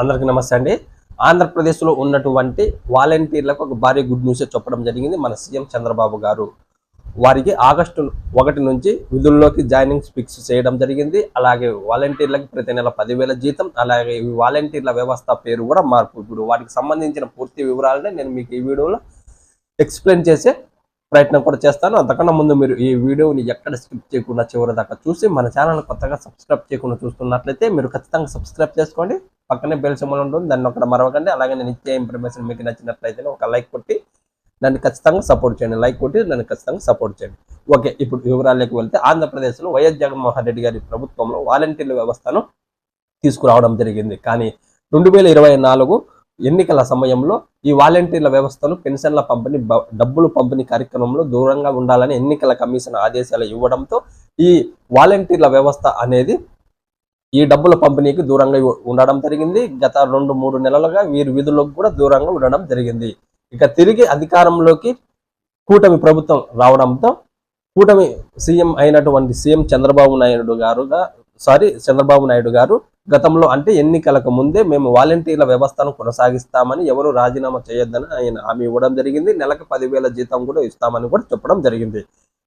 అందరికీ నమస్తే అండి. ఆంధ్రప్రదేశ్లో ఉన్నటువంటి వాలంటీర్లకు ఒక భారీ గుడ్ న్యూస్ చెప్పడం జరిగింది. మన సీఎం చంద్రబాబు గారు వారికి ఆగస్టు ఒకటి నుంచి విధుల్లోకి జాయినింగ్ ఫిక్స్ చేయడం జరిగింది. అలాగే వాలంటీర్లకు ప్రతి నెల పదివేల జీతం అలాగే ఈ వాలంటీర్ల వ్యవస్థ పేరు కూడా మార్పు. ఇప్పుడు వాటికి సంబంధించిన పూర్తి వివరాలనే నేను మీకు ఈ వీడియోలో ఎక్స్ప్లెయిన్ చేసే ప్రయత్నం కూడా చేస్తాను. అంతకన్నా ముందు మీరు ఈ వీడియోని ఎక్కడ స్కిప్ చేయకుండా చివరి దాకా చూసి మన ఛానల్ కొత్తగా సబ్స్క్రైబ్ చేయకుండా చూస్తున్నట్లయితే మీరు ఖచ్చితంగా సబ్స్క్రైబ్ చేసుకోండి. పక్కనే బెల్ సింబల్ ఉంటుంది. దాన్ని ఒకటి మరవకండి. అలాగే నేను ఇచ్చే ఇన్ఫర్మేషన్ మీకు నచ్చినట్లయితే ఒక లైక్ కొట్టి నన్ను ఖచ్చితంగా సపోర్ట్ చేయండి. లైక్ కొట్టి నన్ను ఖచ్చితంగా సపోర్ట్ చేయండి. ఓకే ఇప్పుడు వివరాల్లోకి వెళ్తే ఆంధ్రప్రదేశ్లో వైఎస్ జగన్మోహన్ రెడ్డి గారి ప్రభుత్వంలో వాలంటీర్ల వ్యవస్థను తీసుకురావడం జరిగింది. కానీ రెండు వేల ఇరవై నాలుగు ఎన్నికల సమయంలో ఈ వాలంటీర్ల వ్యవస్థను పెన్షన్ల పంపిణీ డబ్బులు పంపిణీ కార్యక్రమంలో దూరంగా ఉండాలని ఎన్నికల కమిషన్ ఆదేశాలు ఇవ్వడంతో ఈ వాలంటీర్ల వ్యవస్థ అనేది ఈ డబ్బుల పంపిణీకి దూరంగా ఉండడం జరిగింది. గత రెండు మూడు నెలలుగా వీరి విధులకు కూడా దూరంగా ఉండడం జరిగింది. ఇక తిరిగి అధికారంలోకి కూటమి ప్రభుత్వం రావడంతో కూటమి సీఎం అయినటువంటి సీఎం చంద్రబాబు నాయుడు గారుగా సారీ చంద్రబాబు నాయుడు గారు గతంలో అంటే ఎన్నికలకు ముందే మేము వాలంటీర్ల వ్యవస్థను కొనసాగిస్తామని ఎవరు రాజీనామా చేయొద్దని ఆయన హామీ ఇవ్వడం జరిగింది. నెలకు పదివేల జీతం కూడా ఇస్తామని కూడా చెప్పడం జరిగింది.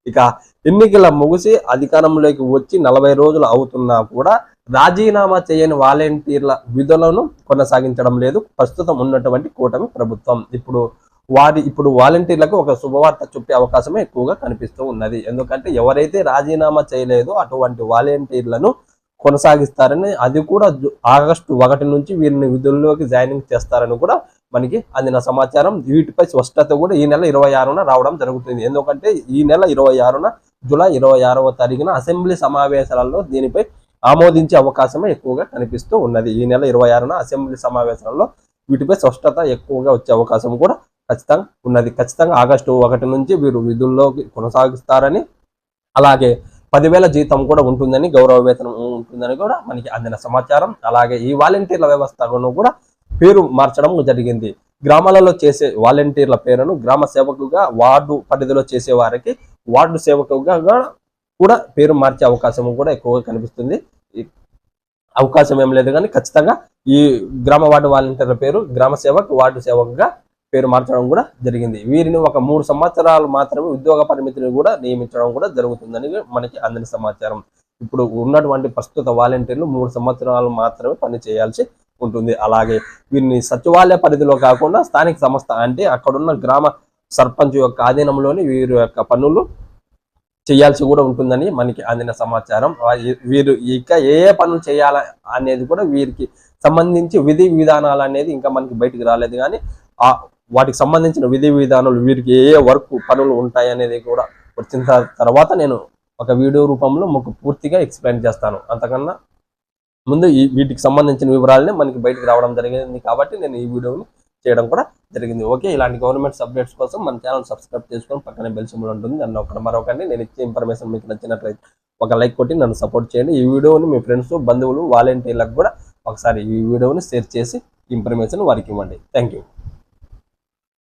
ఇక ఎన్నికల ముగిసి అధికారంలోకి వచ్చి నలభై రోజులు అవుతున్నా కూడా రాజీనామా చేయని వాలంటీర్ల విధులను కొనసాగించడం లేదు. ప్రస్తుతం ఉన్నటువంటి కూటమి ప్రభుత్వం. ఇప్పుడు వారి ఇప్పుడు వాలంటీర్లకు ఒక శుభవార్త చెప్పే అవకాశమే ఎక్కువగా కనిపిస్తూ ఉన్నది. ఎందుకంటే ఎవరైతే రాజీనామా చేయలేదో అటువంటి వాలంటీర్లను కొనసాగిస్తారని అది కూడా జు- ఆగస్టు ఒకటి నుంచి వీరిని విధుల్లోకి జాయినింగ్ చేస్తారని కూడా మనకి అందిన సమాచారం. వీటిపై స్పష్టత కూడా ఈ నెల ఇరవై ఆరున రావడం జరుగుతుంది. ఎందుకంటే ఈ నెల ఇరవై ఆరున జూలై ఇరవై ఆరవ తారీఖున అసెంబ్లీ సమావేశాలలో దీనిపై ఆమోదించే అవకాశమే ఎక్కువగా కనిపిస్తూ ఉన్నది. ఈ నెల ఇరవై ఆరున అసెంబ్లీ సమావేశంలో వీటిపై స్పష్టత ఎక్కువగా వచ్చే అవకాశం కూడా ఖచ్చితంగా ఉన్నది. ఖచ్చితంగా ఆగస్టు ఒకటి నుంచి వీరు విధుల్లోకి కొనసాగిస్తారని అలాగే పదివేల జీతం కూడా ఉంటుందని గౌరవ వేతనం ఉంటుందని కూడా మనకి అందిన సమాచారం. అలాగే ఈ వాలంటీర్ల వ్యవస్థను కూడా పేరు మార్చడం జరిగింది. గ్రామాలలో చేసే వాలంటీర్ల పేరును గ్రామ సేవకుగా వార్డు పరిధిలో చేసే వారికి వార్డు సేవకుగా కూడా పేరు మార్చే అవకాశం కూడా ఎక్కువగా కనిపిస్తుంది. అవకాశం ఏం లేదు కానీ ఖచ్చితంగా ఈ గ్రామ వార్డు వాలంటీర్ల పేరు గ్రామ సేవక్ వార్డు సేవకుగా పేరు మార్చడం కూడా జరిగింది. వీరిని ఒక మూడు సంవత్సరాలు మాత్రమే ఉద్యోగ పరిమితిని కూడా నియమించడం కూడా జరుగుతుందని మనకి అందిన సమాచారం. ఇప్పుడు ఉన్నటువంటి ప్రస్తుత వాలంటీర్లు మూడు సంవత్సరాలు మాత్రమే పని చేయాల్సి ఉంటుంది. అలాగే వీరిని సచివాలయ పరిధిలో కాకుండా స్థానిక సంస్థ అంటే అక్కడున్న గ్రామ సర్పంచ్ యొక్క ఆధీనంలోని వీరి యొక్క పనులు చేయాల్సి కూడా ఉంటుందని మనకి అందిన సమాచారం. వీరు ఇక ఏ ఏ పనులు చేయాల అనేది కూడా వీరికి సంబంధించి విధి విధానాలు అనేది ఇంకా మనకి బయటికి రాలేదు. కానీ ఆ వాటికి సంబంధించిన విధి విధానాలు వీరికి ఏ ఏ వర్క్ పనులు ఉంటాయి అనేది కూడా వచ్చిన తర్వాత నేను ఒక వీడియో రూపంలో మీకు పూర్తిగా ఎక్స్ప్లెయిన్ చేస్తాను. అంతకన్నా ముందు ఈ వీటికి సంబంధించిన వివరాలని మనకి బయటికి రావడం జరిగింది కాబట్టి నేను ఈ వీడియోని చేయడం కూడా జరిగింది. ఓకే ఇలాంటి గవర్నమెంట్ అప్డేట్స్ కోసం మన ఛానల్ సబ్స్క్రైబ్ చేసుకొని పక్కనే బెల్ సింబల్ ఉంటుంది. నన్ను ఒకటి మరొకటి నేను ఇచ్చే ఇన్ఫర్మేషన్ మీకు నచ్చినట్లయితే ఒక లైక్ కొట్టి నన్ను సపోర్ట్ చేయండి. ఈ వీడియోని మీ ఫ్రెండ్స్ బంధువులు వాలంటీర్లకు కూడా ఒకసారి ఈ వీడియోని షేర్ చేసి ఇన్ఫర్మేషన్ వారికి ఇవ్వండి. Thank you